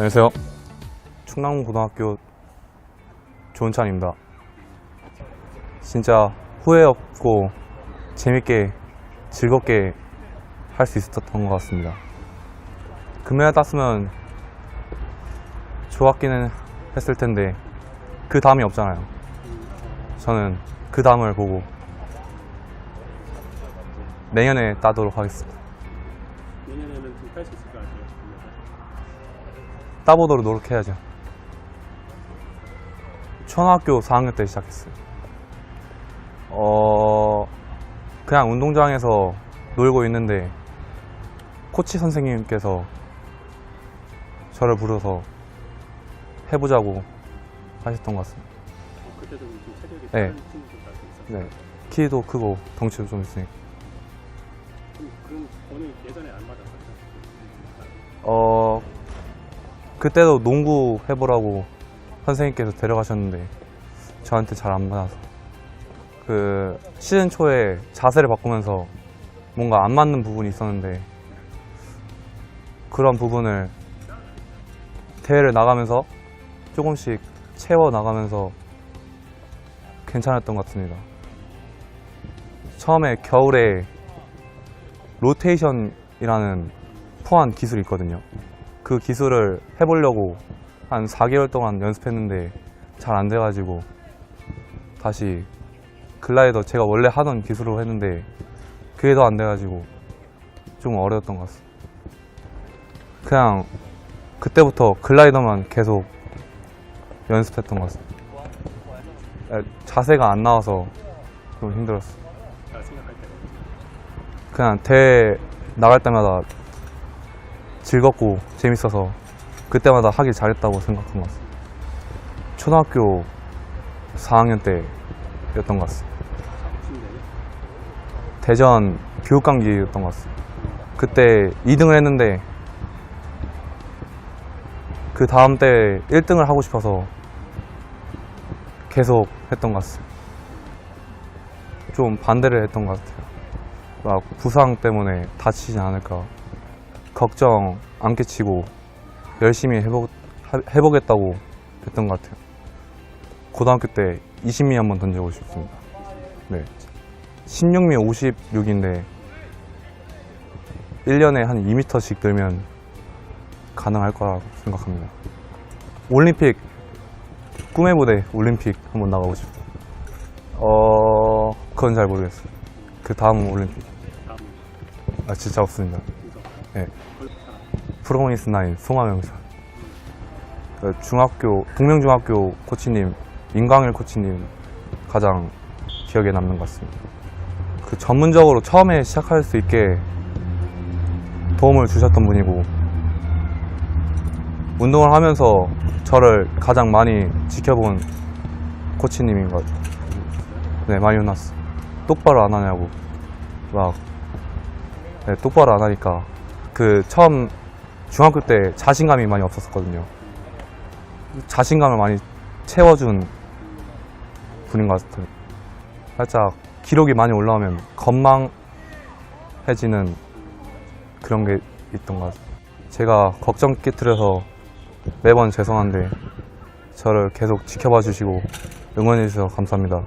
안녕하세요. 충남고등학교 조은찬입니다. 진짜 후회 없고 재밌게 즐겁게 할 수 있었던 것 같습니다. 금메달 땄으면 좋았기는 했을 텐데 그 다음이 없잖아요. 저는 그 다음을 보고 내년에 따도록 하겠습니다. 내년에는 좀딸수 있을 것 같아요. 따보도록 노력해야죠. 초등학교 4학년 때 시작했어요. 어, 그냥 운동장에서 놀고 있는데 코치 선생님께서 저를 부르서 해보자고 하셨던 것 같습니다. 어, 그때도 좀 체력이 네. 네. 키도 크고 덩치도 좀 있으니까. 그럼 그럼 오늘 예전에 안 맞았었죠? 어, 그때도 농구 해보라고 선생님께서 데려가셨는데 저한테 잘 안 맞아서 그 시즌 초에 자세를 바꾸면서 뭔가 안 맞는 부분이 있었는데 그런 부분을 대회를 나가면서 조금씩 채워 나가면서 괜찮았던 것 같습니다. 처음에 겨울에 로테이션이라는 포한 기술이 있거든요. 그 기술을 해보려고 한 4개월 동안 연습했는데 잘 안 돼가지고 다시 글라이더 제가 원래 하던 기술로 했는데 그게 더 안 돼가지고 좀 어려웠던 것 같습니다. 그냥 그때부터 글라이더만 계속 연습했던 것 같습니다. 아, 자세가 안 나와서 좀 힘들었어요. 그냥 대회 나갈 때마다 즐겁고 재밌어서 그때마다 하길 잘했다고 생각한 것 같습니다. 초등학교 4학년 때였던 것 같습니다. 대전 교육감기였던 것 같습니다. 그때 2등을 했는데 그 다음 때 1등을 하고 싶어서 계속 했던 것 같습니다. 좀 반대를 했던 것 같아요. 막 부상 때문에 다치지 않을까 걱정 안 끼치고 열심히 해보, 하- 해보겠다고 했던 것 같아요. 고등학교 때 20미 한번 던져보고 싶습니다. 네. 16미 56인데 1년에 한 2m씩 늘면 가능할 거라고 생각합니다. 올림픽 꿈의 무대 올림픽 한번 나가고 싶어요. 어 그건 잘 모르겠어요. 그 다음 올림픽 아 진짜 없습니다. 네. 프로미스 나인 송하명사 그 중학교 동명중학교 코치님 임광일 코치님 가장 기억에 남는 것 같습니다. 그 전문적으로 처음에 시작할 수 있게 도움을 주셨던 분이고 운동을 하면서 저를 가장 많이 지켜본 코치님인 것 같아요. 네, 혼났어. 똑바로 안 하냐고. 막, 네, 똑바로 안 하니까. 그 처음 중학교 때 자신감이 많이 없었거든요. 자신감을 많이 채워준 분인 것 같아요. 살짝 기록이 많이 올라오면 건망해지는 그런 게 있던 것 같아요. 제가 걱정 끼트려서 매번 죄송한데 저를 계속 지켜봐 주시고 응원해 주셔서 감사합니다.